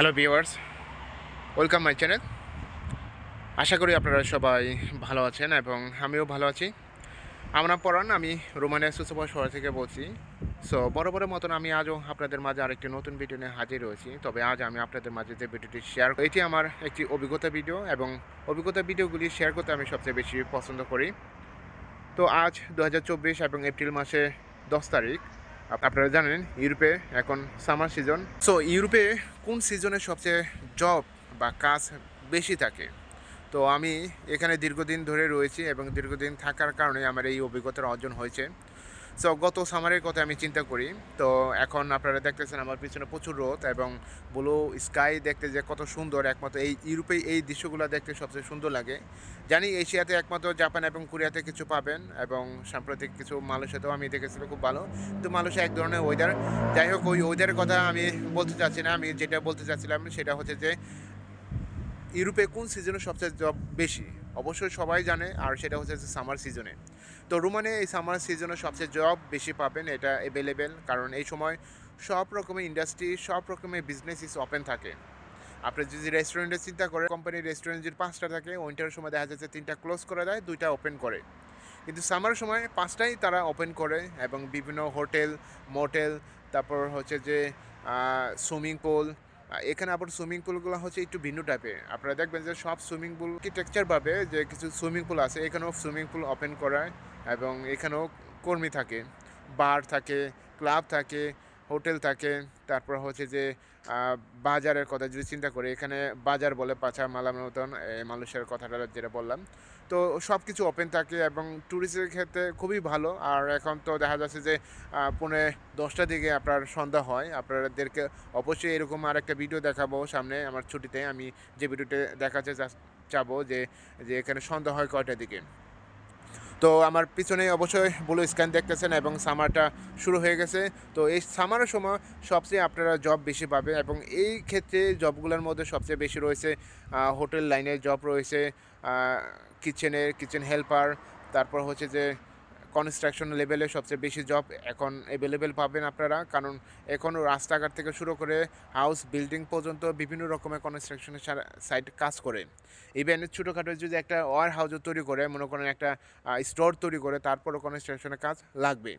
Hello viewers welcome my channel আশা করি আপনারা সবাই ভালো আছেন এবং আমিও ভালো আছি। আমরা পড়ান আমি রোমানিয়া সুসভা শহর থেকে বলছি। সো বরাবরের মতন আমি আজও আপনাদের মাঝে আরেকটি নতুন ভিডিও নিয়ে হাজির হয়েছি। তবে আজ আমি আপনাদের মাঝে যে ভিডিওটি শেয়ার এটি আমার একটি অভিজ্ঞতা ভিডিও এবং অভিজ্ঞতা ভিডিওগুলি শেয়ার করতে আমি সবচেয়ে বেশি পছন্দ করি। তো আজ দু হাজার চব্বিশ এবং এপ্রিল মাসে দশ তারিখ। আপনারা জানেন, ইউরোপে এখন সামার সিজন সো ইউরোপে কোন সিজনে সবচেয়ে জব বা কাজ বেশি থাকে? তো আমি এখানে দীর্ঘদিন ধরে রয়েছি এবং দীর্ঘদিন থাকার কারণে আমার এই অভিজ্ঞতার অর্জন হয়েছে। সো গত সামারের কথা আমি চিন্তা করি। তো, এখন আপনারা দেখতেছেন আমার পিছনে প্রচুর রোদ এবং ব্লু স্কাই দেখতে যে কত সুন্দর, একমাত্র এই ইউরোপে এই দৃশ্যগুলো দেখতে সবচেয়ে সুন্দর লাগে। জানি এশিয়াতে একমাত্র জাপান এবং কোরিয়াতে কিছু পাবেন এবং সাম্প্রতিক কিছু মালয়েশিয়াতেও আমি দেখেছিলাম খুব ভালো। কিন্তু মালয়েশিয়া এক ধরনের ওয়েদার যাই হোক, ওই ওয়েদারের কথা আমি বলতে চাচ্ছি না। আমি যেটা বলতে চাচ্ছিলাম সেটা হচ্ছে যে ইউরোপে কোন সিজনে সবচেয়ে বেশি? অবশ্যই সবাই জানে, আর সেটা হচ্ছে সামার সিজনে তো রুমানে এই সামার সিজনে সবচেয়ে জব বেশি পাবেন, এটা অ্যাভেলেবেল কারণ এই সময় সব রকমের ইন্ডাস্ট্রি সব রকমের বিজনেস ইস ওপেন থাকে। আপনি যদি রেস্টুরেন্টের চিন্তা করেন কোম্পানির রেস্টুরেন্ট যদি পাঁচটা থাকে উইন্টারের সময় দেখা যাচ্ছে তিনটা ক্লোজ করে দেয়, দুইটা ওপেন করে। কিন্তু সামার সময় পাঁচটাই তারা ওপেন করে, এবং বিভিন্ন হোটেল মোটেল তারপর হচ্ছে যে সুইমিং পুল এখানে আবার সুইমিং পুলগুলো হচ্ছে একটু ভিন্ন টাইপের আপনারা দেখবেন যে সব সুইমিং পুল টেকচার পাবে যে কিছু সুইমিং পুল আছে, এখানেও সুইমিং পুল ওপেন করায় এবং এখানেও কর্মী থাকে বার থাকে ক্লাব থাকে হোটেল থাকে, তারপর হচ্ছে যে বাজারের কথা যদি চিন্তা করি, এখানে বাজার বলে পাছা মালাম মতন মানুষের কথাটা যেটা বললাম। তো সব কিছু ওপেন থাকে এবং ট্যুরিস্টের ক্ষেত্রে খুবই ভালো। আর এখন তো দেখা যাচ্ছে যে পৌনে দশটার দিকে আপনার সন্ধ্যা হয়। আপনাদেরকে অবশ্যই এরকম আর একটা ভিডিও দেখাবো সামনে আমার ছুটিতে। আমি যে ভিডিওতে দেখাতে চাবো যে যে এখানে সন্ধ্যা হয় কয়টার দিকে। তো আমার পিছনে অবশ্যই ব্লু স্ক্যান দেখতেছেন এবং সামারটা শুরু হয়ে গেছে। তো এই সামারের সময় সবচেয়ে আপনারা জব বেশি পাবে এবং এই ক্ষেত্রে জবগুলোর মধ্যে সবচেয়ে বেশি রয়েছে হোটেল লাইনের জব রয়েছে কিচেনের কিচেন হেল্পার তারপর হচ্ছে যে কনস্ট্রাকশন লেভেলে সবচেয়ে বেশি জব এখন অ্যাভেলেবেল পাবেন আপনারা। কারণ এখন রাস্তাঘাট থেকে শুরু করে হাউস বিল্ডিং পর্যন্ত বিভিন্ন রকমের কনস্ট্রাকশনের সাইট কাজ করে। ইভেন ছোটোখাটো যদি একটা ওয়ার হাউসও তৈরি করে, মনে করেন একটা স্টোর তৈরি করে, তারপরও কনস্ট্রাকশনের কাজ লাগবে।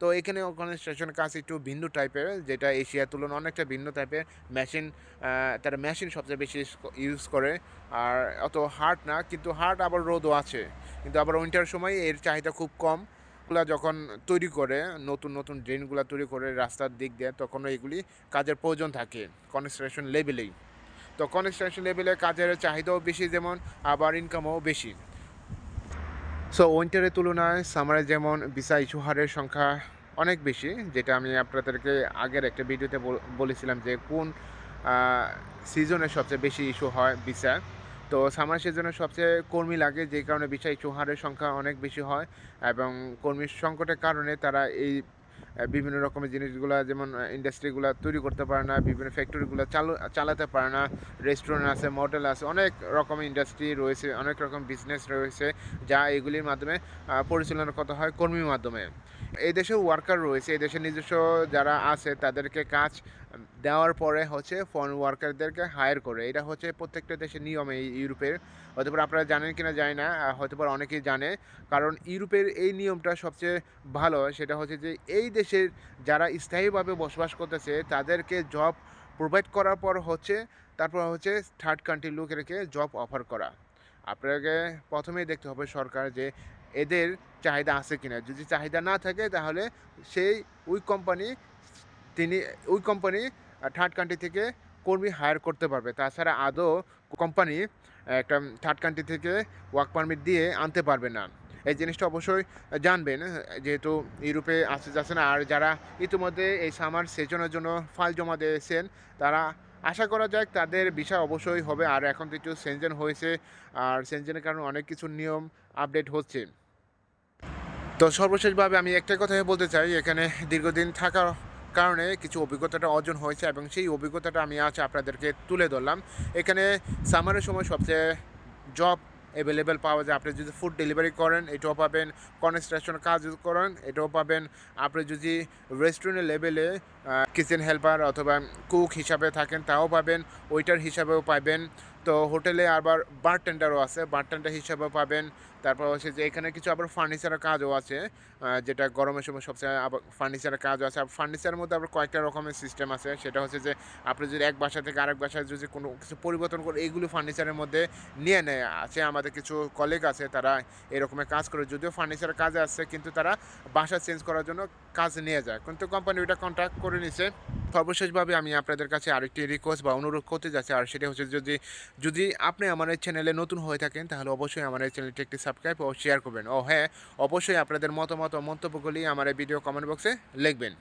তো এখানে কনস্ট্রাকশনের কাজ একটু ভিন্ন টাইপের যেটা এশিয়ার তুলনায় অনেকটা ভিন্ন টাইপের মেশিন তারা মেশিন সবচেয়ে বেশি ইউজ করে। আর অত হার্ড না, কিন্তু হার্ড আবার রোদও আছে। কিন্তু আবার উইন্টার সময় এর চাহিদা খুব কম। গুলা যখন তৈরি করে, নতুন নতুন ড্রেনগুলো তৈরি করে রাস্তার দিক দিয়ে, তখন এগুলি কাজের প্রয়োজন থাকে। কনস্ট্রাকশন লেভেলেই তো কনস্ট্রাকশন লেভেলে কাজের চাহিদাও বেশি যেমন, আবার ইনকামও বেশি। সো উইন্টারের তুলনায় সামারে যেমন ভিসা ইস্যু হারের সংখ্যা অনেক বেশি, যেটা আমি আপনাদেরকে আগের একটা ভিডিওতে বলেছিলাম যে কোন সিজনে সবচেয়ে বেশি ইস্যু হয় ভিসা তো সামার সিজনে সবচেয়ে কর্মী লাগে, যে কারণে ভিসা ইস্যু হারের সংখ্যা অনেক বেশি হয় এবং কর্মীর সংকটের কারণে তারা এই বিভিন্ন রকমের জিনিসগুলো, যেমন ইন্ডাস্ট্রিগুলো তৈরি করতে পারে না, বিভিন্ন ফ্যাক্টরিগুলো চালু চালাতে পারে না রেস্টুরেন্ট আছে মডেল আছে, অনেক রকমের ইন্ডাস্ট্রি রয়েছে, অনেক রকম বিজনেস রয়েছে, যা এগুলির মাধ্যমে পরিচালনা করতে হয় কর্মীর মাধ্যমে। এই দেশে ওয়ার্কার রয়েছে, এই দেশে নিজস্ব যারা আছে, তাদেরকে কাজ দেওয়ার পরে হচ্ছে ফরেন ওয়ার্কারদেরকে হায়ার করে। এটা হচ্ছে প্রত্যেকটা দেশের নিয়ম এই ইউরোপের। হয়তো আপনারা জানেন কিনা জানি না হয়তো অনেকেই জানে। কারণ ইউরোপের এই নিয়মটা সবচেয়ে ভালো সেটা হচ্ছে যে, এই দেশের যারা স্থায়ীভাবে বসবাস করতেছে, তাদেরকে জব প্রোভাইড করার পর হচ্ছে, তারপর হচ্ছে থার্ড কান্ট্রির লোকেরকে জব অফার করা। আপনাকে প্রথমেই দেখতে হবে সরকার যে, এদের চাহিদা আছে কিনা। যদি চাহিদা না থাকে, তাহলে সেই ওই কোম্পানি তিনি ওই কোম্পানি থার্ড কান্ট্রি থেকে কর্মী হায়ার করতে পারবে। তাছাড়া আদৌ কোম্পানি একটা থার্ড কান্ট্রি থেকে ওয়ার্ক পারমিট দিয়ে আনতে পারবে না। এই জিনিসটা অবশ্যই জানবেন, যেহেতু ইউরোপে আসতে যাচ্ছে না। আর যারা ইতিমধ্যে এই সামার সেজনের জন্য ফাইল জমা দিয়েছেন, তারা আশা করা যায় তাদের বিষয় অবশ্যই হবে। আর এখন তো একটু সেনজেন হয়েছে, আর সেনজেনের কারণে অনেক কিছু নিয়ম আপডেট হচ্ছে। তো সর্বশেষভাবে আমি একটাই কথাই বলতে চাই, এখানে দীর্ঘদিন থাকার কারণে কিছু অভিজ্ঞতাটা অর্জন হয়েছে এবং সেই অভিজ্ঞতাটা আমি আজ আপনাদেরকে তুলে ধরলাম। এখানে সামারের সময় সবচেয়ে জব অ্যাভেলেবেল পাওয়া যায়। আপনি যদি ফুড ডেলিভারি করেন, এটাও পাবেন। কনস্ট্রাকশন কাজ করেন, এটাও পাবেন। আপনি যদি রেস্টুরেন্ট লেভেলে কিচেন হেল্পার অথবা কুক হিসাবে থাকেন, তাও পাবেন। ওইটার হিসাবেও পাবেন। তো হোটেলে আবার বারটেন্ডারও আছে। বারটেন্ডার হিসাবেও পাবেন। তারপর হচ্ছে যে এখানে কিছু আবার ফার্নিচারের কাজও আছে। যেটা গরমের সময় সবচেয়ে আবার ফার্নিচারের কাজও আছে। আর ফার্নিচারের মধ্যে আবার কয়েকটা রকমের সিস্টেম আছে। সেটা হচ্ছে যে আপনি যদি এক বাসা থেকে আরেক বাসায় যদি কোনো কিছু পরিবর্তন করে এইগুলো ফার্নিচারের মধ্যে নিয়ে নেয়। আছে আমাদের কিছু কলিগ আছে, তারা এরকমের কাজ করে। যদিও ফার্নিচারের কাজে আসছে, কিন্তু তারা বাসা চেঞ্জ করার জন্য কাজ নিয়ে যায়। কিন্তু কোম্পানি ওইটা কন্ট্যাক্ট করে নিছে। সর্বশেষভাবে আমি আপনাদের কাছে আরেকটি রিকোয়েস্ট বা অনুরোধ করতে যাচ্ছি, আর সেটা হচ্ছে যদি যদি আপনি আমার এই চ্যানেলে নতুন হয়ে থাকেন, তাহলে অবশ্যই আমার এই চ্যানেলটি একটি সাবস্ক্রাইব ও শেয়ার করবেন। ও হ্যাঁ অবশ্যই আপনাদের মতামত ও মন্তব্যগুলি আমার এই ভিডিও কমেন্ট বক্সে লিখবেন।